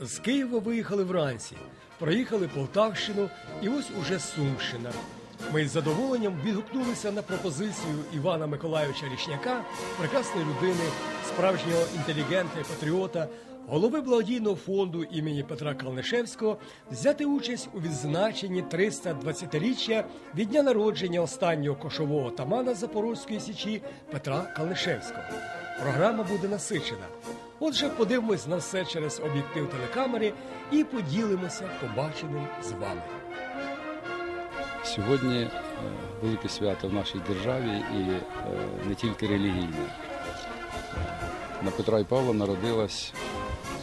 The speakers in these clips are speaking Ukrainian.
З Києва виїхали вранці, проїхали Полтавщину і ось уже Сумщина. Ми з задоволенням відгукнулися на пропозицію Івана Миколайовича Рішняка, прекрасної людини, справжнього інтелігента і патріота, голови благодійного фонду імені Петра Калнишевського, взяти участь у відзначенні 320-річчя від дня народження останнього кошового тамана Запорозької січі Петра Калнишевського. Програма буде насичена. Отже, подивимось на все через об'єктив телекамери і поділимося побаченим з вами. Сьогодні е, велике свято в нашій державі і е, не тільки релігійне. На Петра і Павла народилась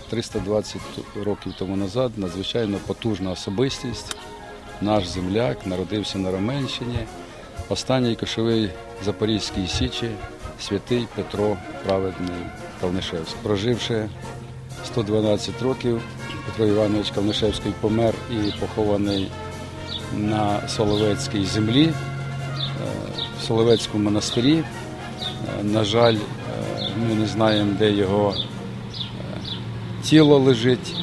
320 років тому назад надзвичайно потужна особистість. Наш земляк народився на Роменщині, останній кошовий Запорізькій Січі, святий Петро Праведний Калнишевський. Проживши 112 років, Петро Іванович Калнишевський помер і похований на Соловецькій землі, е, в Соловецькому монастирі. Е, На жаль, е, ми не знаємо, де його тіло лежить,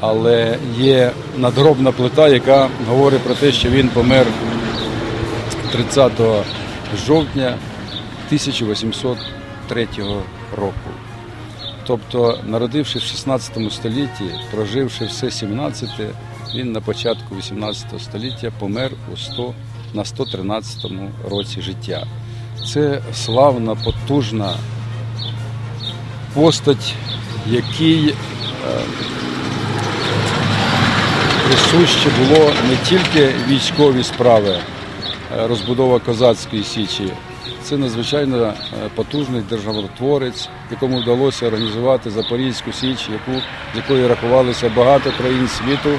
але є надгробна плита, яка говорить про те, що він помер 30 жовтня 1803 року. Тобто, народивши в 16 столітті, проживши все 17, він на початку 18 століття помер у 100, на 113 році життя. Це славна, потужна постать, якій е, присуще було не тільки військові справи, е, розбудова козацької січі. Це надзвичайно е, потужний державотворець, якому вдалося організувати Запорізьку Січ, яку, з якою рахувалися багато країн світу,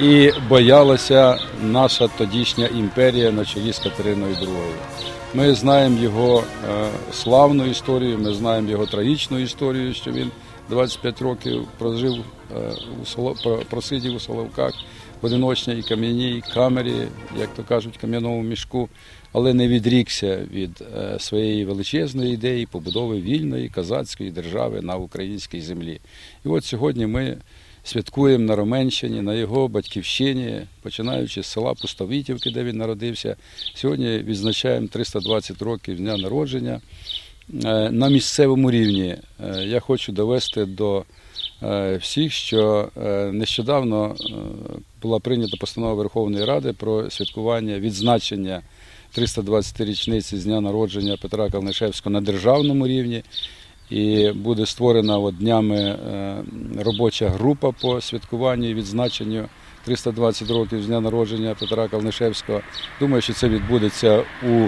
і боялася наша тодішня імперія на чолі з Катериною II. Ми знаємо його е, славну історію, ми знаємо його трагічну історію, що він 25 років прожив е, у просидів у Соловках в одиночній кам'яній камері, як то кажуть, кам'яному мішку, але не відрікся від е, своєї величезної ідеї побудови вільної козацької держави на українській землі. І от сьогодні ми святкуємо на Роменщині, на його батьківщині, починаючи з села Пустовітівки, де він народився. Сьогодні відзначаємо 320 років дня народження. Е, На місцевому рівні е, я хочу довести до е, всіх, що нещодавно була прийнята постанова Верховної Ради про святкування відзначення 320 річниці з дня народження Петра Калнишевського на державному рівні. І буде створена от днями е, робоча група по святкуванню і відзначенню 320 років з дня народження Петра Калнишевського. Думаю, що це відбудеться у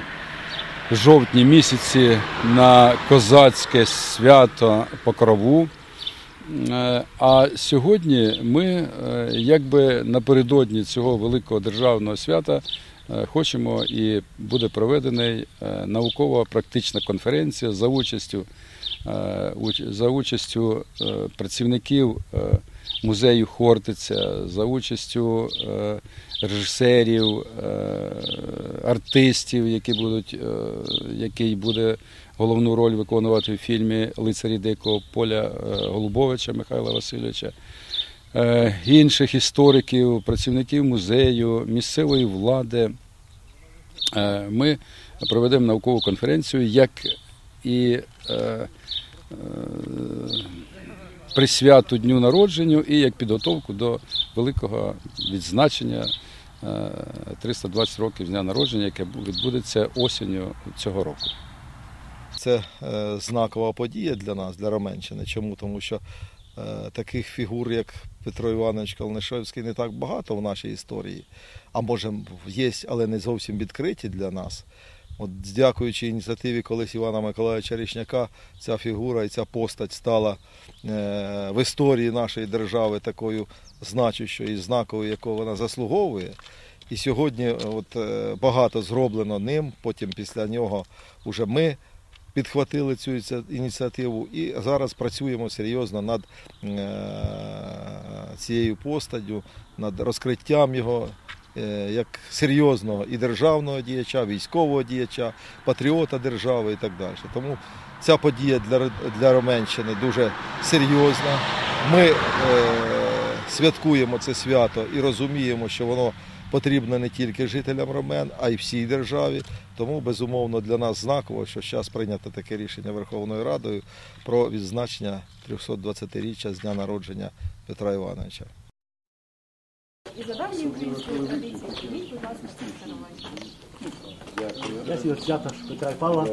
жовтні місяці на козацьке свято Покрову. Е, А сьогодні ми, е, якби напередодні цього великого державного свята, хочемо і буде проведена науково-практична конференція за участю, е, за участю е, працівників е, музею Хортиця, за участю е, режисерів, е, артистів, які будуть, е, який буде головну роль виконувати в фільмі Лицарі Дикого поля е, Голубовича Михайла Васильовича, е, інших істориків, працівників музею, місцевої влади. Е, Ми проведемо наукову конференцію, як і е, е, присвяту дню народження і як підготовку до великого відзначення е, 320 років дня народження, яке відбудеться осінню цього року. Це знакова подія для нас, для Роменщини. Чому? Тому що таких фігур, як Петро Іванович Калнишевський, не так багато в нашій історії. А може, є, але не зовсім відкриті для нас. От, дякуючи ініціативі колись Івана Миколаївича Річняка, ця фігура і ця постать стала е, в історії нашої держави такою значущою і знаковою, якого вона заслуговує. І сьогодні е, от, е, багато зроблено ним, потім після нього вже ми підхватили цю ініціативу і зараз працюємо серйозно над е, цією постаттю, над розкриттям його е, як серйозного і державного діяча, військового діяча, патріота держави і так далі. Тому ця подія для, для Роменщини дуже серйозна. Ми е, святкуємо це свято і розуміємо, що воно потрібно не тільки жителям Ромен, а й всій державі. Тому, безумовно, для нас знаково, що зараз прийнято таке рішення Верховною Радою про відзначення 320-річчя з дня народження Петра Івановича. І за давньою українською традицією прийміть, будь ласка, всі шанування. Я свята Петра Павла.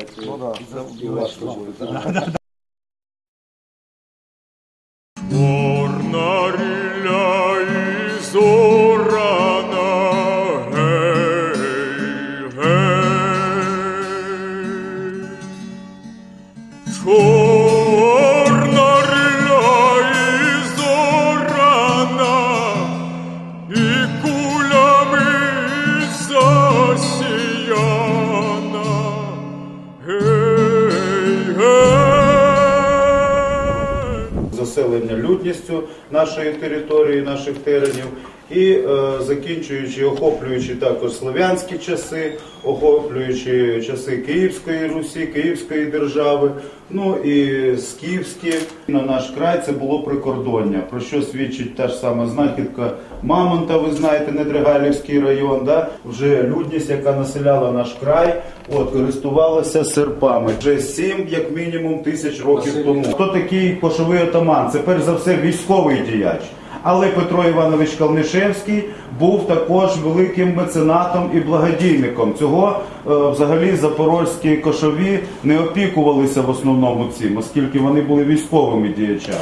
Заселення нашої території, наших теренів, і е, закінчуючи, охоплюючи також слов'янські часи, охоплюючи часи Київської Русі, Київської держави, ну і скіфські. На наш край це було прикордоння, про що свідчить та ж сама знахідка Мамонта, ви знаєте, Недригалівський район, да? вже людність, яка населяла наш край, от, користувалася серпами. Вже сім, як мінімум, тисяч років тому. Хто такий кошовий отаман? Це перш за все військовий діяч. Але Петро Іванович Калнишевський був також великим меценатом і благодійником. Цього е, взагалі запорозькі кошові не опікувалися в основному цим, оскільки вони були військовими діячами.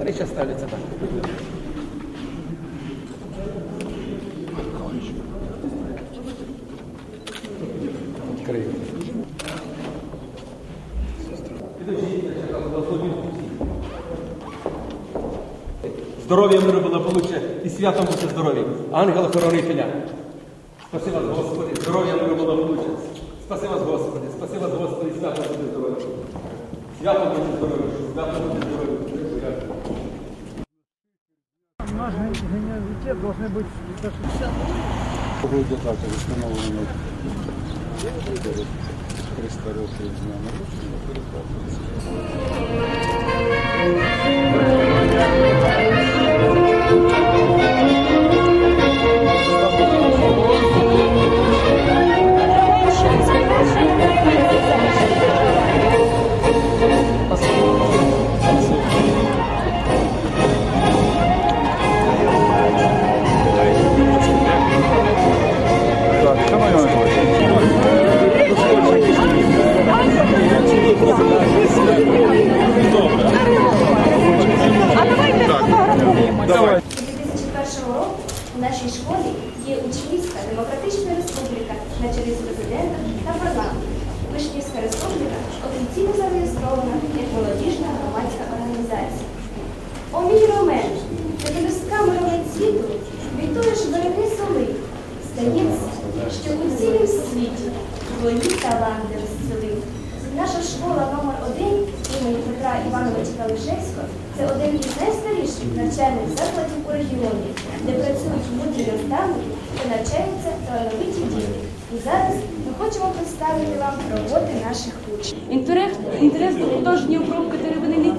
Речі ставляться так. Відкрию. Здоров'я миру благополуччя і святом бути здорові. Ангела хоронителя. Спаси вас, Господи, здоров'я миру благополуччя. Спаси вас, Господи, спаси вас, Господи, свято бути здорові. Свято бути здорові, свято бути здорові. Наш генералитет должны быть Буде встановлено 300 років з дня народження перекладається.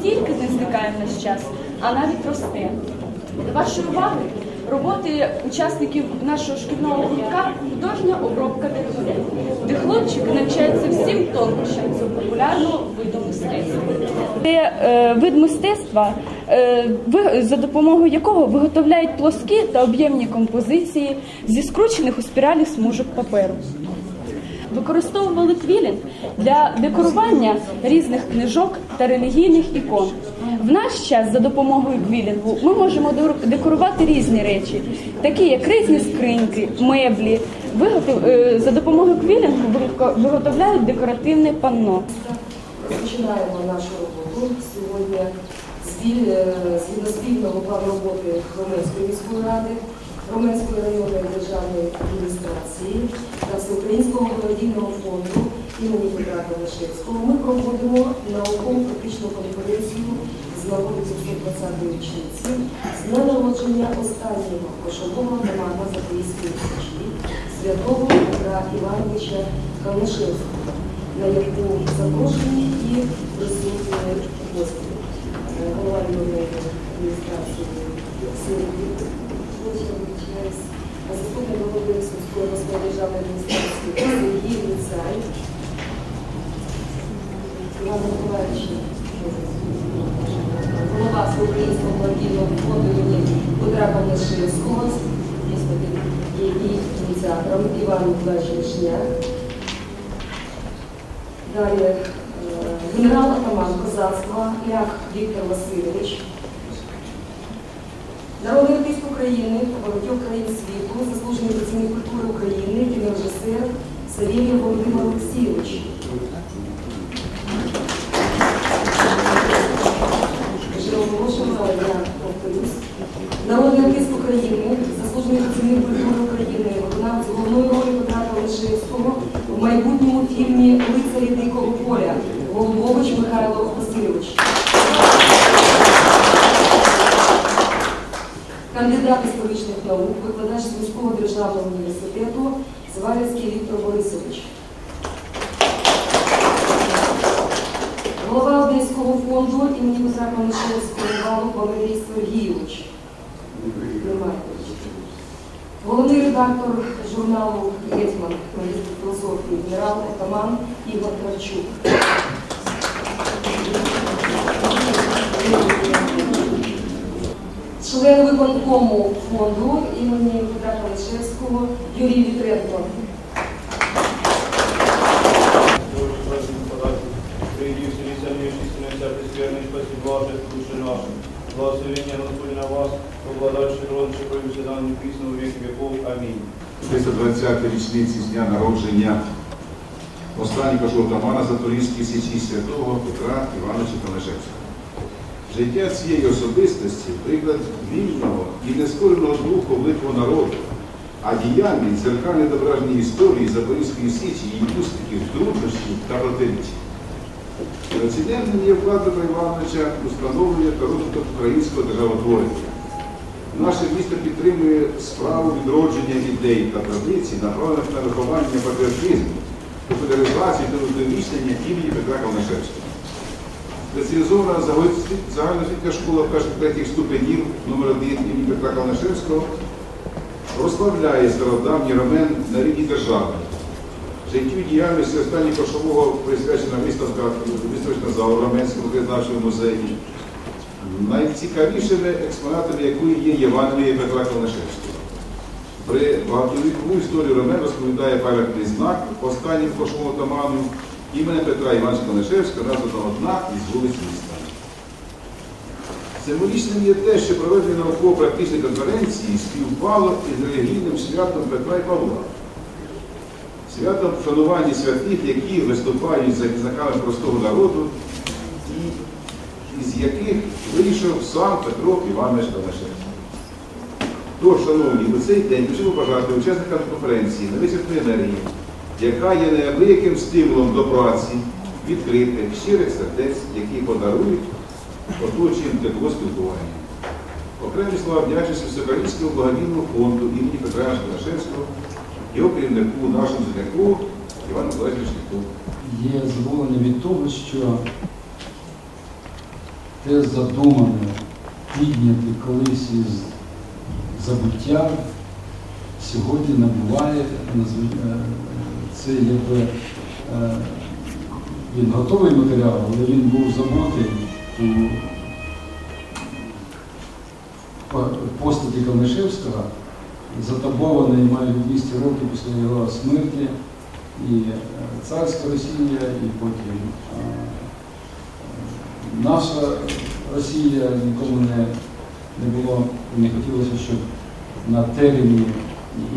Тільки не зникає в наш час, а навіть росте. До вашої уваги роботи учасників нашого шкільного гуртка художня обробка деревини, де хлопчики навчаються всім тонкощам цього популярного виду мистецтва. Це е, вид мистецтва, е, за допомогою якого виготовляють плоскі та об'ємні композиції зі скручених у спіралі смужок паперу використовували квілінг для декорування різних книжок та релігійних ікон. В наш час за допомогою квілінгу ми можемо декорувати різні речі, такі як різні скриньки, меблі. Виготов- е, За допомогою квілінгу виготовляють декоративне панно. Розпочинаємо нашу роботу сьогодні е, згідно спільного плану роботи Роменської міської ради, Роменської районної державної адміністрації та Всеукраїнського благодійного фонду імені Петра Калашевського ми проводимо науково-практичну конференцію з нагоди 220-ї річниці з дня народження останнього кошового романа Запорізької Січі святого Петра Івановича Калашевського, на яку запрошені і присутні гості. Голова районної адміністрації Сергій Владимирович, заступник голови Сумської обласної державної адміністрації Сергій Ліцай, Іван Миколаївич, голова Всеукраїнського благодійного фонду імені Петра Панашевського, і ініціатором Іван Миколаївич Вишняк. Далі е, генерал атаман козацтва Ляк Віктор Васильович, Народний артист України, багатьох країн світу, заслужений працівник культури України, кінорежисер Савілій Володимир Олексійович. Вже оголошувала, я повторюсь. Народний артист України, заслужений працівник культури України, виконавець головної ролі Петра Калашевського в майбутньому фільмі Лицарі Дикого поля Голубович Михайло Васильович. Кандидат історичних наук, викладач Сумського державного університету Зварівський Віктор Борисович. Голова Одеського фонду імені Петра Конишевського Іванов Валерій Сергійович. Немає. Головний редактор журналу Гетьман магістр філософії генерал Атаман Ігор Кравчук. Член фонду імені Петра Калишевського Юрій Вітренко. Благословение Господи на вас, обладающий трон, широко всегда написано в веки веков. Аминь. 320 річниці з дня народження останнього жовтомана Заторійської січі святого Петра Івановича Конашевського. Життя цієї особистості приклад вільного і нескореного духу великого народу, а діяльність дзеркальне відображення історії Запорізької січі, її успіхів, труднощів та протиріччя. Прецедентним є вклад Петра Івановича у становлення та розвиток українського державотворення. Наше місто підтримує справу відродження ідей та традицій, направлених на виховання патріотизму, популяризацію та увіковічнення імені Петра Калашевського. Спеціалізована загальноосвітня школа перших третіх ступенів номер 1 імені Петра Калашевського розславляє стародавній ромен на рівні держави. Життю діяльності останнього кошового присвячена виставка виставочна зала в Роменському краєзнавчому музеї. Найцікавішими експонатами якої є Євангеліє Петра Калашевського. При багатовікову історію Ромен розповідає пам'ятний знак останнім кошовому отаману імені Петра Івановича Калашевського названо одна із вулиць міста. Символічним є те, що проведення науково-практичної конференції співпало із релігійним святом Петра і Павла. Святом вшанування святих, які виступають за візнаками простого народу, і із яких вийшов сам Петро Іванович Калашевський. Тож, шановні, у цей день хочемо бажати учасникам конференції на висвітної енергії, яка є неабияким стимулом до праці, відкритих, щирих сердець, які подарують оточуємо тепло спілкування. Окремі слова вдячності Всеукраїнського благодійного фонду імені Петра Калашевського, його керівнику, нашому земляку Івану Миколаївичу Шляху. Є задоволення від того, що те задумане підняти колись із забуття сьогодні набуває е, це якби е, він готовий матеріал, але він був забутий у постаті Калнишевського, затабований майже 200 років після його смерті, і е, царська Росія, і потім е, наша Росія нікому не, не було, не хотілося, щоб на терені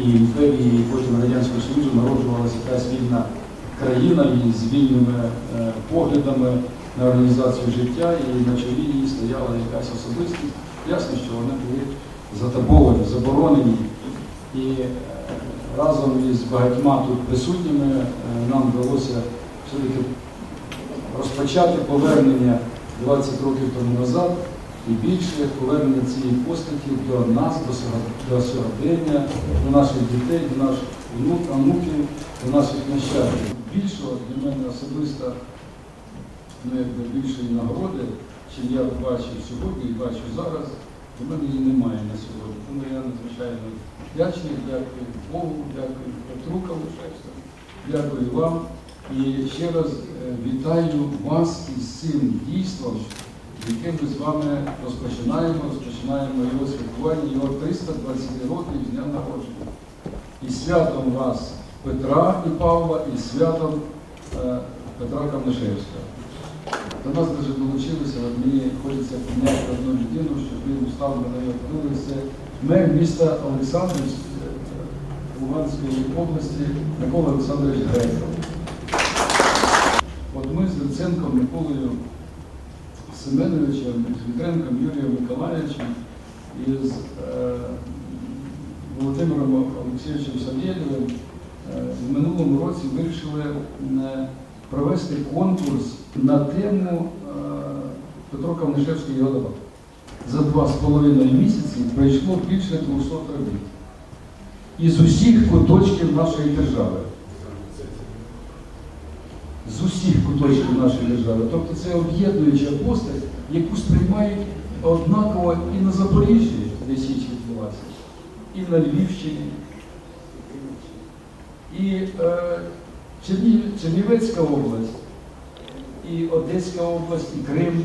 і імперії, і потім Радянського Союзу народжувалася якась вільна країна із вільними е, поглядами на організацію життя, і на чолі її стояла якась особистість. Ясно, що вони були затабовані, заборонені. І е, разом із багатьма тут присутніми е, нам вдалося все-таки розпочати повернення 20 років тому назад і більше повернення цієї постаті до нас, до сьогодення, до наших дітей, до наших внук, онуків, до наших нащадків. Більшого для мене особисто ну, якби більшої нагороди, чим я бачив сьогодні і бачу зараз, для мене її немає на сьогодні. Тому я надзвичайно вдячний, дякую Богу, дякую Петру Калушевському, дякую вам. І ще раз е, вітаю вас із цим дійством, яке ми з вами розпочинаємо, розпочинаємо його святкування, його 320 років з дня народження. І святом вас Петра і Павла, і святом е, Петра Камнишевського. До нас даже долучилися, от мені хочеться підняти одну людину, щоб ви устав на неї подивилися. Мер міста Олександрів е, Луганської області Микола Олександрович Греков. От ми з Луценком Миколою Семеновичем, з Вітренком Юрієм Миколаївичем і з е, Володимиром Олексійовичем Савєлєвим е, в минулому році вирішили е, провести конкурс на тему е, Петро Кавнишевський і його. За два з половиною місяці пройшло більше 200 робіт. Із усіх куточків нашої держави. З усіх куточків нашої держави. Тобто це об'єднуюча постать, яку сприймають однаково і на Запоріжжі, де Січ відбулася, і на Львівщині, і е, Чернів, Чернівецька область, і Одеська область, і Крим.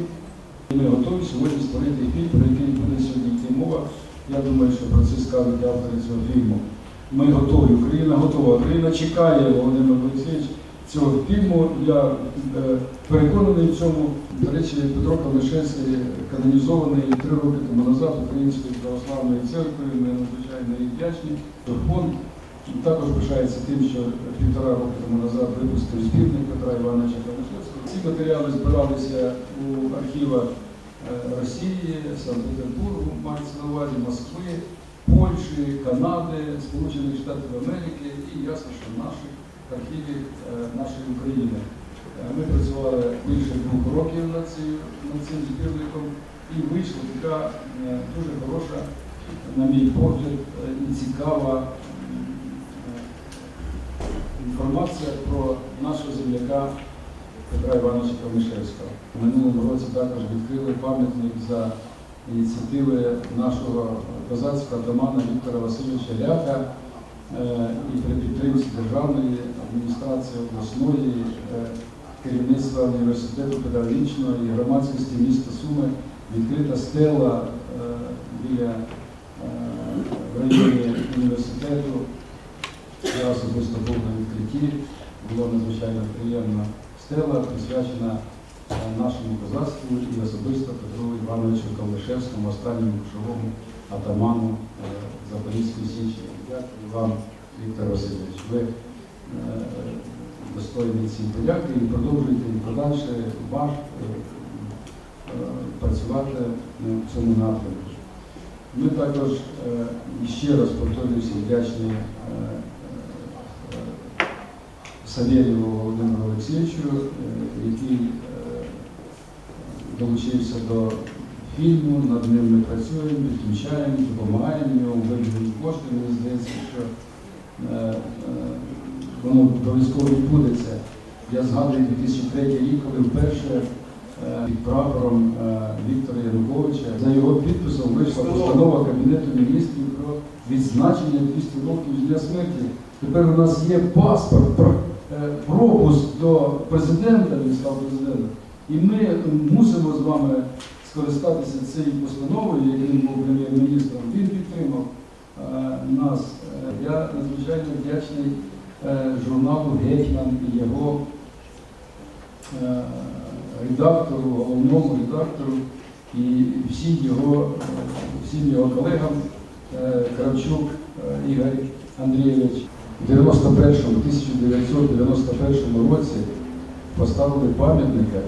І ми готові сьогодні створити фільм, про який буде сьогодні йти мова. Я думаю, що про це скажуть автори цього фільму. Ми готові, Україна готова. Україна чекає Володимир Олексійович цього фільму. Я е, переконаний в цьому. До речі, Петро Калишевський канонізований три роки тому назад Українською православною церквою. Ми надзвичайно їй вдячні. Фонд також пишається тим, що півтора роки тому назад випустив збірник Петра Івановича Калишевського. Ці матеріали збиралися у архівах е, Росії, Санкт-Петербургу, мається на увазі Москви, Польщі, Канади, Сполучених Штатів Америки і ясно, що наших архівів е, нашої України. Е, Ми працювали більше двох років над цим, над цим збірником і вийшла така е, дуже хороша, на мій погляд, і цікава інформація про нашого земляка Петра Івановича Камишевського. В минулому році також відкрили пам'ятник за ініціативи нашого козацького атамана Віктора Васильовича Ляха е, і при підтримці державної адміністрації обласної, е, керівництва університету педагогічного і громадськості міста Суми відкрита стела е, біля е, в районі університету. Я особисто був на відкритті, було надзвичайно приємно. Стела присвячена е, нашому козацтву і особисто Петру Івановичу Калишевському, останньому кошовому атаману Запорізької Січі. Дякую вам, Віктор Васильович. Ви е, достойні ці подяки і продовжуєте і подальше ваш е, е, працювати в цьому напрямку. Ми також ще раз повторююся вдячні е, Володимиру Олексійовичу, який долучився до фільму, над ним ми працюємо, підключаємо, допомагаємо йому, виділені кошти. Мені здається, що е, е, воно обов'язково відбудеться. Я згадую 2003 рік, коли вперше е, під прапором е, Віктора Януковича за його підписом вийшла постанова Кабінету міністрів про відзначення 200 років з дня смерті. Тепер у нас є паспорт, е, пропуск до президента, він став президентом. І ми мусимо з вами скористатися цією постановою, як був прем'єр-міністром. Він підтримав е, нас. Е, Я надзвичайно вдячний е, журналу Гетьман і його редактору, головному редактору і всім його, всім його колегам Кравчук Ігор Андрійович. 91-му, 1991 році поставили пам'ятника,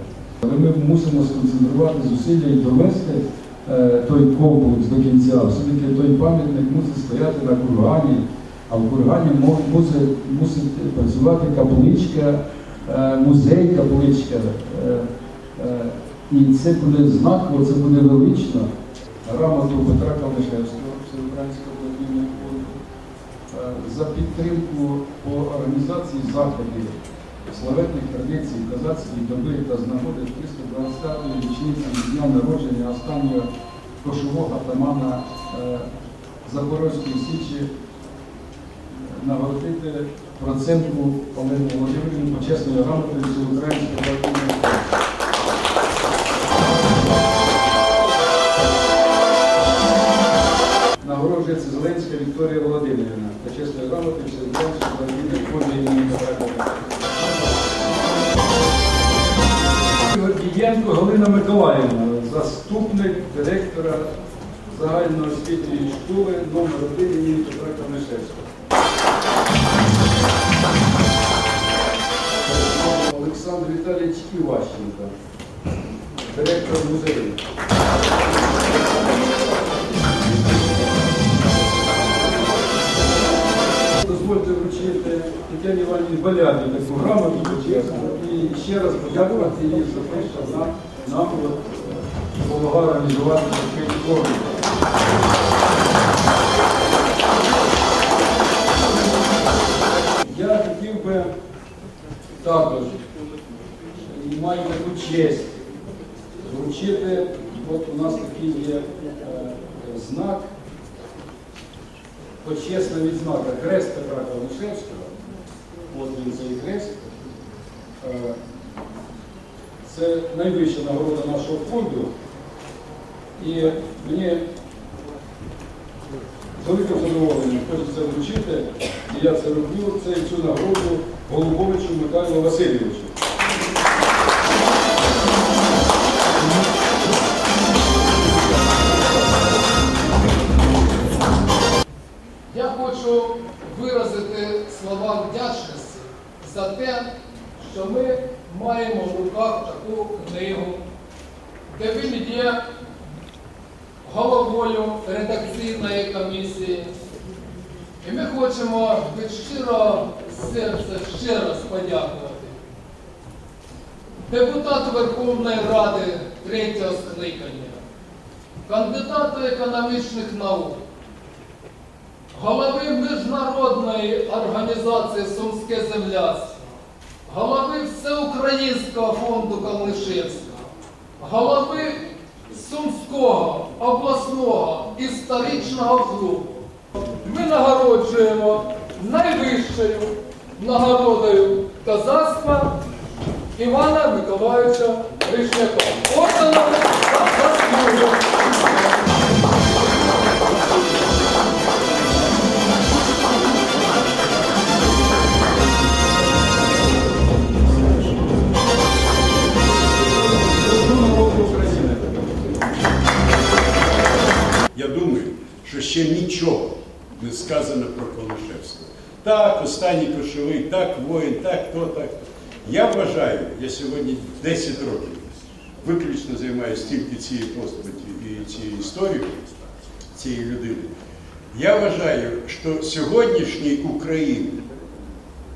але ми мусимо сконцентрувати зусилля і довести е, той комплекс до кінця. Все-таки той пам'ятник мусить стояти на кургані, а в кургані мусить, мусить працювати капличка е, музей капличка. Е, І це буде знаково, це буде велично. Грамоту Петра Калишевського, Всеукраїнського благодійного фонду, за підтримку по організації заходів славетних традицій козацької доби та з нагоди 325-ї річниці дня народження останнього кошового атамана е, Запорозької Січі нагородити процентку Олену Володимирівну почесною грамотою Всеукраїнського благодійного. Нагороджується Зеленська Вікторія Володимирівна, почесною грамотою Всеукраїнського благодійного Гордієнко Миколаївна, заступник директора загальноосвітньої школи номер 1 імені Петра Камишевського. Олександр Віталійович Іващенко, директор музею. Дозвольте вручити Тетяні Іванівні Баляді таку грамоту почесну і ще раз подякувати їй за те, що вона нам допомогла організувати такий форум. Я хотів би також і маю таку честь вручити, от у нас такий є е, знак почесна відзнака Хрест Петра Калишевського. От він цей хрест. Е, Це найвища нагорода нашого фонду. І мені з великим задоволенням хочеться вручити, і я це роблю, це цю нагороду Голубовичу Михайлу Васильовичу. Те, що ми маємо в руках таку книгу, де він є головою редакційної комісії. І ми хочемо від щирого серця ще раз подякувати депутату Верховної Ради третього скликання, кандидату економічних наук, голови Міжнародної організації Сумське земляцтво, голови Всеукраїнського фонду Калнишевського, голови Сумського обласного історичного клубу. Ми нагороджуємо найвищою нагородою козацтва Івана Миколаївича Ришняка. Орденом за заслугу. Я думаю, що ще нічого не сказано про Колишевського. Так, останній кошовий, так, воїн, так, то, так. Я вважаю, я сьогодні 10 років виключно займаюся тільки цією постаті і цією історією цієї людини. Я вважаю, що сьогоднішній України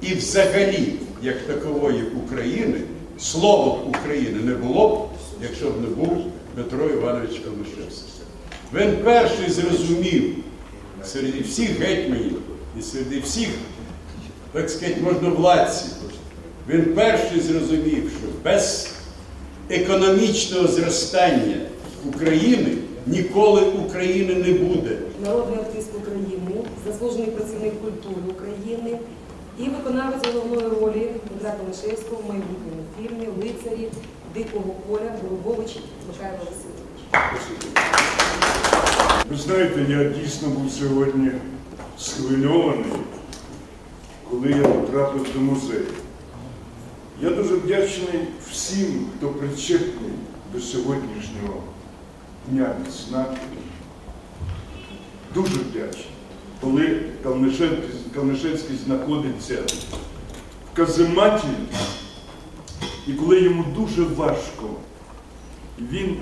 і взагалі, як такової України, слово України не було б, якщо б не був Петро Іванович Колишевський. Він перший зрозумів серед всіх гетьманів і серед всіх, так сказати, можновладців, він перший зрозумів, що без економічного зростання України ніколи України не буде. народний артист України, заслужений працівник культури України і виконавець головної ролі Петра Калишевського в майбутньому фільмі Лицарі Дикого поля Голубович Михайло Васильович. Ви знаєте, я дійсно був сьогодні схвильований, коли я потрапив до музею. Я дуже вдячний всім, хто причетний до сьогоднішнього дня відзнаки. Дуже вдячний. Коли Калнишевський знаходиться в казематі, і коли йому дуже важко, він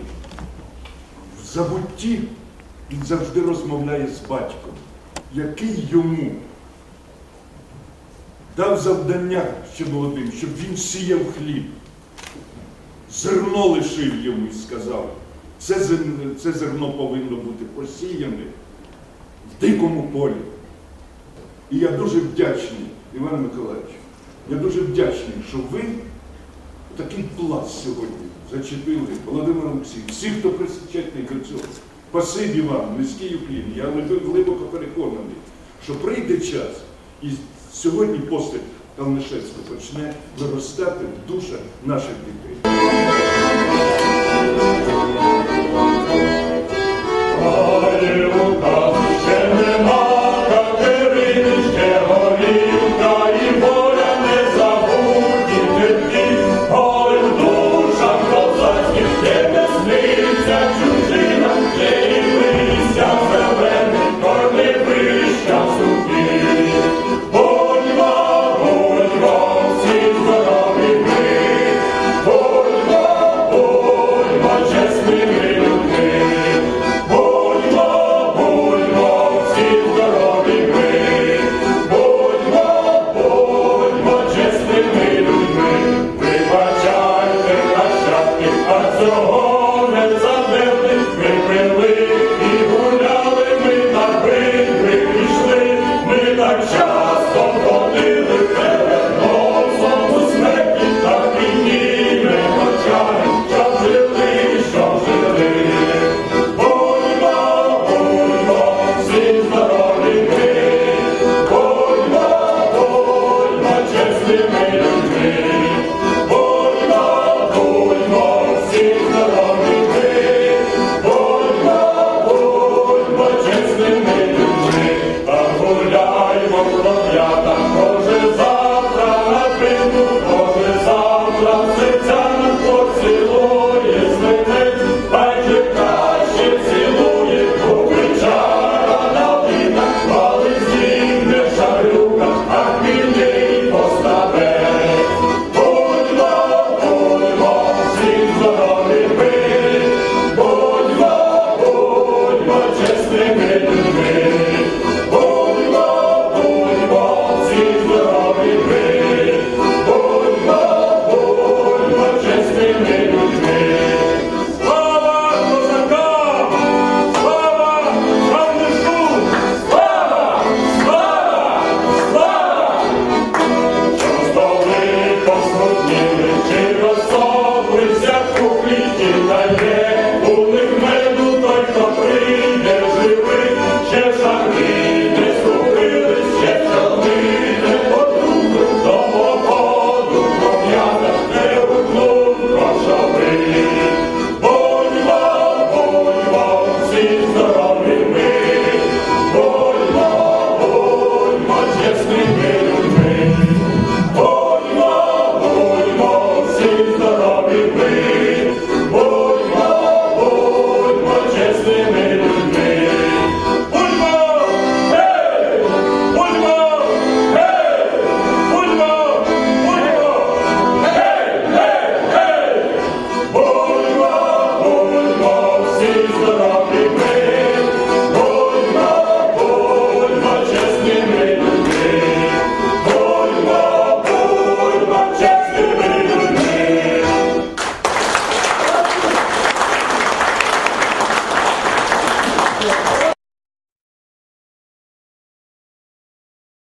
забутті він завжди розмовляє з батьком, який йому дав завдання ще молодим, щоб він сіяв хліб. Зерно лишив йому і сказав, це зерно, це зерно повинно бути посіяне в дикому полі. І я дуже вдячний, Іван Миколаївич, я дуже вдячний, що ви такий пласт сьогодні зачепили Володимир всі, всі, хто присвячений до цього. Спасибі вам, низький уклін. Я глибоко переконаний, що прийде час, і сьогодні постать Калнишевська почне виростати в душах наших дітей.